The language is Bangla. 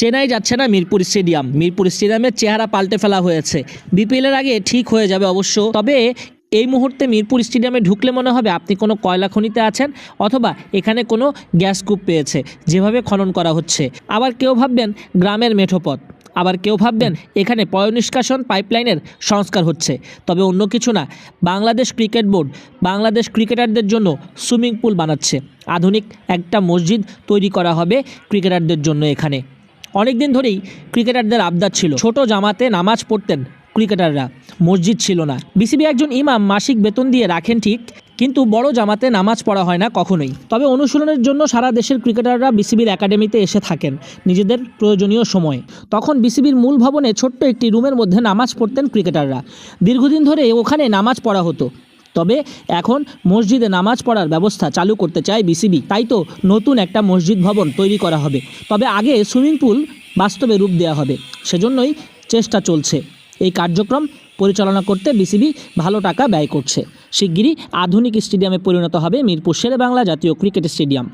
চেনাই যাচ্ছে না মিরপুর স্টেডিয়াম। মিরপুর স্টেডিয়ামের চেহারা পাল্টে ফেলা হয়েছে। বিপিএলের আগে ঠিক হয়ে যাবে অবশ্য। তবে এই মুহূর্তে মিরপুর স্টেডিয়ামে ঢুকলে মনে হবে আপনি কোনো কয়লা খনিতে আছেন অথবা এখানে কোনো গ্যাস কূপ পেয়েছে, যেভাবে খনন করা হচ্ছে। আবার কেউ ভাববেন গ্রামের মেঠোপথ আবার কেউ ভাববেন এখানে পয়নিষ্কাশন পাইপলাইনের সংস্কার হচ্ছে। তবে অন্য কিছু না, বাংলাদেশ ক্রিকেট বোর্ড বাংলাদেশ ক্রিকেটারদের জন্য সুইমিং পুল বানাচ্ছে। আধুনিক একটা মসজিদ তৈরি করা হবে ক্রিকেটারদের জন্য এখানে। অনেক দিন ধরেই ক্রিকেটারদের আবদার ছিল। ছোট জামাতে নামাজ পড়তেন ক্রিকেটাররা। মসজিদ ছিল না। বিসিবি একজন ইমাম মাসিক বেতন দিয়ে রাখেন ঠিক, কিন্তু বড় জামাতে নামাজ পড়া হয় না কখনোই। তবে অনুশীলনের জন্য সারা দেশের ক্রিকেটাররা বিসিবির একাডেমিতে এসে থাকেন নিজেদের প্রয়োজনীয় সময়ে। তখন বিসিবির মূল ভবনে ছোট্ট একটি রুমের মধ্যে নামাজ পড়তেন ক্রিকেটাররা। দীর্ঘদিন ধরে ওখানে নামাজ পড়া হতো। তবে এখন মসজিদে নামাজ পড়ার ব্যবস্থা চালু করতে চায় বিসিবি। তাই তো নতুন একটা মসজিদ ভবন তৈরি করা হবে। তবে আগে সুইমিং পুল বাস্তবে রূপ দেওয়া হবে। সেজন্যই চেষ্টা চলছে। এই কার্যক্রম পরিচালনা করতে বিসিবি ভালো টাকা ব্যয় করছে। শিগগিরই আধুনিক স্টেডিয়ামে পরিণত হবে মিরপুর শেরে বাংলা জাতীয় ক্রিকেট স্টেডিয়াম।